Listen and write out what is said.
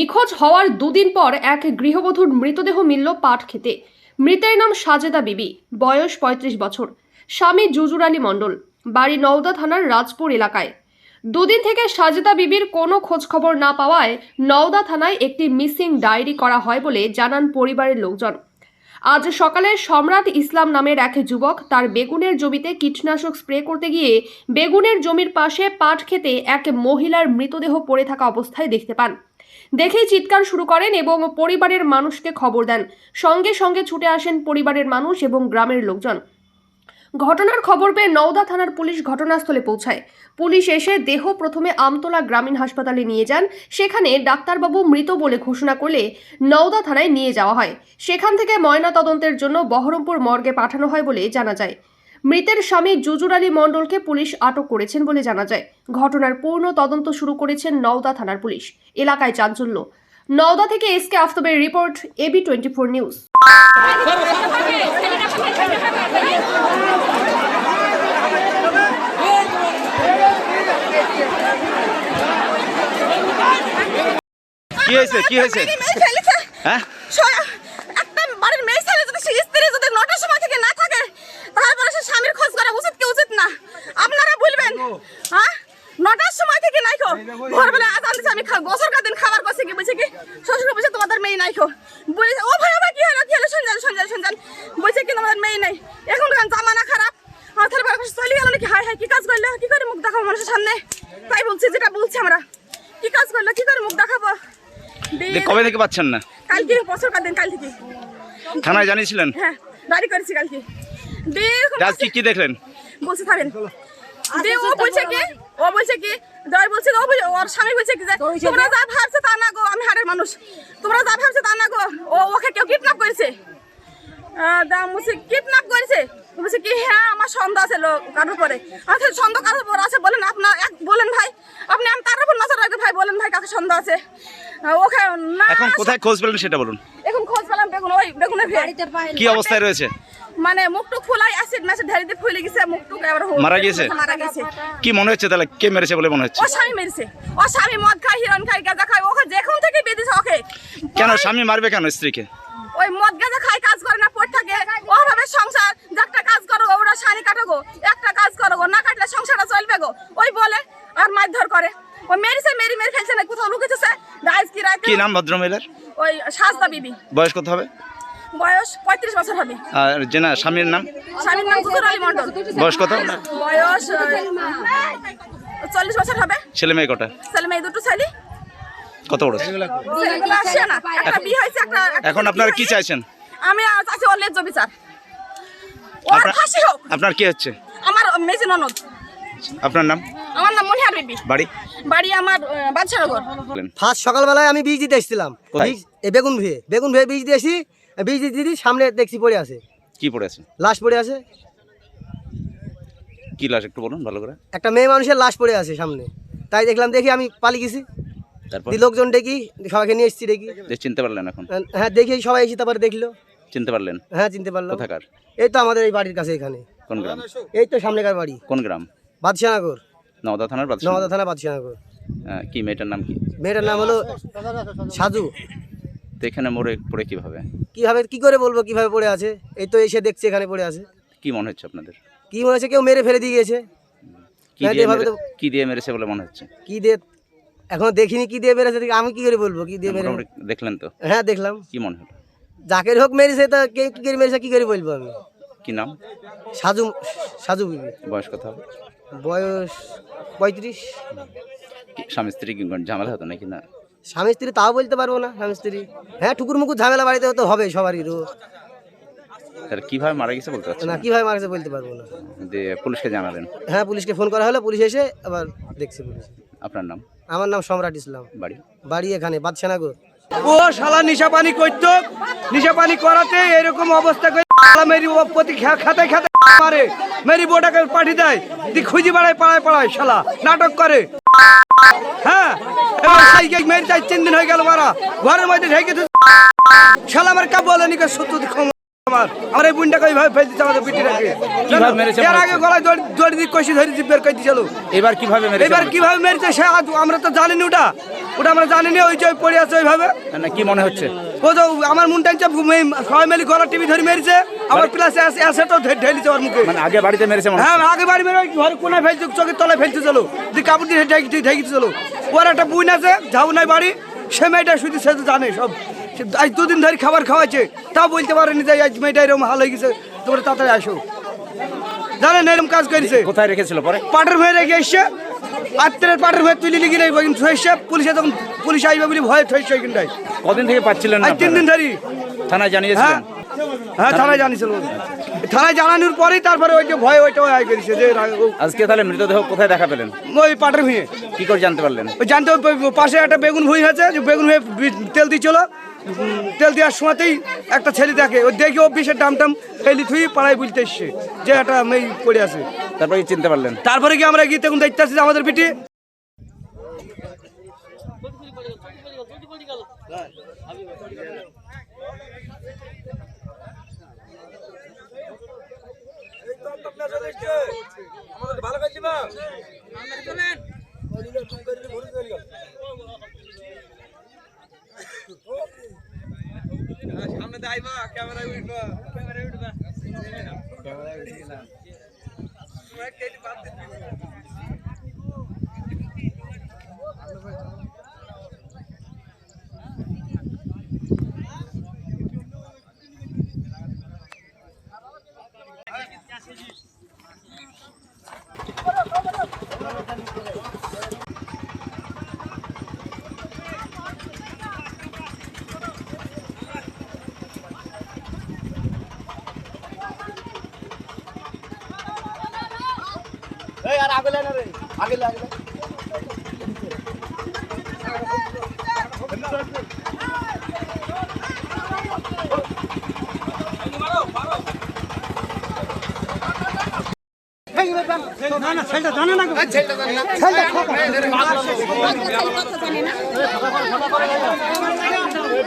নিখোঁজ হওয়ার দুদিন পর এক গৃহবধূর মৃতদেহ মিলল পাট খেতে। মৃতের নাম সাজেদা বিবি, বয়স পঁয়ত্রিশ বছর। স্বামী জুজুর আলী মণ্ডল, বাড়ি নওদা থানার রাজপুর এলাকায়। দুদিন থেকে সাজেদা বিবির কোনো খোঁজ খবর না পাওয়ায় নওদা থানায় একটি মিসিং ডায়েরি করা হয় বলে জানান পরিবারের লোকজন। আজ সকালে সম্রাট ইসলাম নামের এক যুবক তার বেগুনের জমিতে কীটনাশক স্প্রে করতে গিয়ে বেগুনের জমির পাশে পাট খেতে এক মহিলার মৃতদেহ পড়ে থাকা অবস্থায় দেখতে পান। দেখেই চিৎকার শুরু করেন এবং পরিবারের মানুষকে খবর দেন। সঙ্গে সঙ্গে ছুটে আসেন পরিবারের মানুষ এবং গ্রামের লোকজন। ঘটনার খবর পেয়ে নওদা থানার পুলিশ ঘটনাস্থলে পৌঁছায়। পুলিশ এসে দেহ প্রথমে আমতলা গ্রামীণ হাসপাতালে নিয়ে যান। সেখানে ডাক্তারবাবু মৃত বলে ঘোষণা করলে নওদা থানায় নিয়ে যাওয়া হয়। সেখান থেকে ময়না তদন্তের জন্য বহরমপুর মর্গে পাঠানো হয় বলে জানা যায়। মৃতের স্বামী জুজুর আলী মণ্ডলকে পুলিশ আটক করেছেন বলে জানা যায়। ঘটনার পূর্ণ তদন্ত শুরু করেছেন নওদা থানার পুলিশ। এলাকায় চাঞ্চল্য। নওদা থেকে S K আফতাবের report A B twenty four news. কি হয়েছে? কি হয়েছে। হ্যাঁ সয়া- একটা বাড়ির মেয়ে ছেলে যদি সে স্ত্রী যদি নটার সময় থেকে না থাকে তারপরে সে স্বামীর খোঁজ করা উচিত কি উচিত না আপনারা বলবেন হ্যাঁ নটার সময় থেকে নাই খো। ভোরবেলা আজান দিচ্ছে আমি খা- গোসল কার দিন খাবার করছি কি বলছে কি? শ্বশুর বলছে তোমাদের মেয়ে নাই খো। বলেছে ও ভাই ভাই কি হলো? কি হলো? শুনজান শুনজান শুনজান বলছে কি তোমাদের মেয়ে নাই। এখন কারণ জামানা খারাপ। তাহলে বারো চলে গেল নাকি? হাই হাই কি কাজ করল? কি করে মুখ দেখাবো মানুষের সামনে? তাই বলছি যেটা বলছি আমরা। কি কাজ করল? কি করে মুখ দেখাবো? কবে থেকে পাচ্ছেন না? কালকে বছর দিন কাল থেকে। থানায় জানিয়েছিলেন? হ্যাঁ বাড়ি করেছি কালকে। দিয়ে আজ কি কি দেখলেন? বসে থাকেন দিয়ে ও বলছে কি? ও বলছে কি? জয় বলছে ও বলছে ওর স্বামী বলছে কি যে তোমরা যা ভাবছে তা না গো আমি হাড়ের মানুষ। তোমরা যা ভাবছে তা না গো ও ওকে কেউ কিডন্যাপ করেছে? বলছে কিডন্যাপ করেছে? বলছে কি হ্যাঁ আমার সন্দেহ আছে লোক কারোর পরে আচ্ছা সন্দেহ কারোর পর আছে বলেন আপনার এক বলেন ভাই। আপনি আমি তার উপর নজর রাখবে ভাই বলেন ভাই কাকে সন্দেহ আছে। ওকে না এখন কোথায় খোঁজ পেলেন সেটা বলুন। এখন খোঁজ পেলাম বেগুন ওই বেগুনের ভেড়। কি অবস্থায় রয়েছে? মানে মুখটুক ফুলাই অ্যাসিড ম্যাসিড ঢেরিতে ফুলে গেছে মুখটুক এবার হো- মারা গিয়েছে? মারা গেছে। কি মনে হচ্ছে তাহলে কে মেরেছে বলে মনে হচ্ছে ও স্বামী মেরেছে ও স্বামী মদ খায় হিরণ খায় গাঁজা খায় ওকে যেখান থেকে বেঁধেছে ওকে কেন স্বামী মারবে কেন স্ত্রীকে ওই মদ গাঁজা খায় কাজ করে না পড়ে থাকে। ওভাবে সংসার একটা কাজ করো ওরা শাড়ি কাটো গো একটা কাজ করো গো না কাটলে সংসারটা চলবে গো। ওই বলে আর মারধর করে। ও মেরেছে মেরি মেরে ফেলছে না কোথাও লুকেছে রাইজ কি রাইতে কি নাম ভদ্রমহিলার? ওই সাজদা বিবি। বয়স কত হবে? বয়স পঁয়ত্রিশ বছর হবে। আর যে না স্বামীর নাম? স্বামীর নাম কুকুর আলী মন্ডল বয়স কত? বয়স চল্লিশ বছর হবে। ছেলে মেয়ে কটা? ছেলে মেয়ে দুটো ছেলে। কত বড়? এখন আপনারা কি চাইছেন? আমি চাচ্ছি ওর ন্যায্য বিচার। ওর আপনার- ফাঁসি হোক। আপনার কি হচ্ছে? আমার মেজি ননদ। আপনার নাম? আমার নাম মনিহার বিবি। বাড়ি? বাড়ি আমার বাদশানগর বলেন। ফার্স্ট সকালবেলায় আমি বীজ দিতে এসেছিলাম। কোথায়? বীজ এ বেগুন ভুয়ে বেগুন ভুয়ে বীজ দিয়েছি। বীজ দিদি সামনে দেখছি পড়ে আছে। কি পড়ে আছে? লাশ পড়ে আছে। কি লাশ একটু বলুন ভালো করে। একটা মেয়ে মানুষের লাশ পড়ে আছে সামনে। তাই দেখলাম দেখি আমি পালিয়ে গেছি। তারপর? লোকজন ডেকি সবাইকে নিয়ে এসেছি ডেকি যে চিনতে পারলেন এখন? হ্যাঁ দেখি সবাই এসে তারপরে দেখল। চিনতে পারলেন? হ্যাঁ চিনতে পারলাম। কোথাকার? এই তো আমাদের এই বাড়ির কাছে এখানে। কোন গ্রাম? এই তো সামনেকার বাড়ি। কোন গ্রাম? বাদশাহনগর। নওদা থানার বাদশা নওদা থানা বাদশাহনগর। কি মেয়েটার নাম কি? মেয়েটার নাম হলো সাজু। তো এখানে মরে পড়ে কীভাবে? কীভাবে কি করে বলব কীভাবে পড়ে আছে? এই তো এসে দেখছি এখানে পড়ে আছে। কি মনে হচ্ছে আপনাদের? কি মনে হচ্ছে কেউ মেরে ফেলে দিয়ে গেছে কি দিয়ে মেরে- কি দিয়ে মেরেছে বলে মনে হচ্ছে? কি দিয়ে এখনও দেখিনি কি দিয়ে মেরেছে দেখি আমি কি করে বলব কি দিয়ে মেরে মোটামুটি দেখলেন তো? হ্যাঁ দেখলাম। কি মনে হলো? যাকে হোক মেরেছে তা কে কি করে মেরেছে কি করে বলব আমি? কি নাম? সাজু সাজু বিবি। বয়স কত হবে? বয়স পঁয়ত্রিশ। স্বামী স্ত্রী কি ঝামেলা হতো নাকি না? স্বামী স্ত্রী তাও বলতে পারব না স্বামী স্ত্রী। হ্যাঁ টুকুর মুকুর ঝামেলা বাড়িতে তো হবে সবারই রো কীভাবে মারা গেছে বলতে পারছি না কীভাবে মারছে বলতে পারব না। দিয়ে পুলিশকে জানালেন। হ্যাঁ পুলিশকে ফোন করা হলো পুলিশ এসে আবার দেখছে পুলিশ। আপনার নাম? আমার নাম সম্রাট ইসলাম। বাড়ি? বাড়ি এখানে বাদশানাগর ও শালা নিশা পানি করতো নিশা পানি করাতে এরকম অবস্থা করে শালা মেরি ও প্রতি খা- খাতায় খাতায় মারে মেরি বোটাকে পাঠিয়ে দেয় দি খুঁজি বেড়ায় পাড়ায় পাড়ায় শালা নাটক করে। হ্যাঁ তিন দিন হয়ে গেল ঘরের মধ্যে ঢেকে শালা আমার কা বলে নিকে সত্য আমার আমার এই বুনটাকে ওইভাবে ফেল দিচ্ছে আমাদের পিটিটাকে কীভাবে মেরেছে এর আগে গলায় দড়ি দড়ি দিয়ে কষি ধরে দিয়ে বের করে দিয়েছিল এবার কীভাবে মেরেছে এবার কীভাবে মেরেছে সে আমরা তো জানিনি ওটা। ওটা আমরা জানিনি ওই যে পড়ে আছে ওইভাবে। না কি মনে হচ্ছে? ও তো আমার মন সবাই মিলে গলা টিভি ধরে মেরেছে আবার প্লাস অ্যাসেটও ঢেলিছে ওর মুখে। মানে আগে বাড়িতে মেরেছে হ্যাঁ আগে বাড়ি মেরে ঘর কোনায় ফেলছে চোখের তলায় ফেলতে চলো। দিয়ে কাপড় দিয়ে ঢেকে ঢেকে চলো। ওর একটা বুন আছে ঝাউ নাই বাড়ি। সে মেয়েটা শুধু সে তো জানে সব। আজ দুদিন ধরে খাবার খাওয়াচ্ছে। তা বলতে পারেনি যে আজ মেয়েটা এরকম হাল হয়ে গেছে। তোমরা তাড়াতাড়ি আসো। জানেন এরকম কাজ করেছে। কোথায় রেখেছিল পরে? পাটের ভয়ে রেখে এসছে। আত্মের পাটের ভয়ে তুলি লিখে নেই থইছে পুলিশে তখন পুলিশ আসবে বলে ভয়ে থইছে ওইখানটায় কদিন থেকে পাচ্ছিলেন না আজ তিন দিন? ধরে থানায় হ্যাঁ জানিয়েছিলেন? হ্যাঁ। থানায় জানিয়েছিল। থানায় জানানোর পরেই তারপরে ওই যে ভয় ওইটা আয় করেছে যে আজকে তাহলে মৃতদেহ কোথায় দেখা পেলেন? ওই পাটের ভুঁয়ে। কি করে জানতে পারলেন? ওই জানতে পাশে একটা বেগুন ভুঁই আছে যে বেগুন ভুঁয়ে তেল দিচ্ছিল তেল দেওয়ার সময়তেই একটা ছেলে দেখে ও দেখে ও বিষের দাম টাম ফেলি থুই পাড়ায় বুঝতে এসছে যে একটা মেয়ে পড়ে আছে। তারপরে কি চিনতে পারলেন? তারপরে কি আমরা গিয়ে তখন দেখতে আসছি para o. यार आगे लेना रे आगे ले आगे না না ছেলেটা জানে না ছেলেটা জানে না ছেলেটা কথা জানে না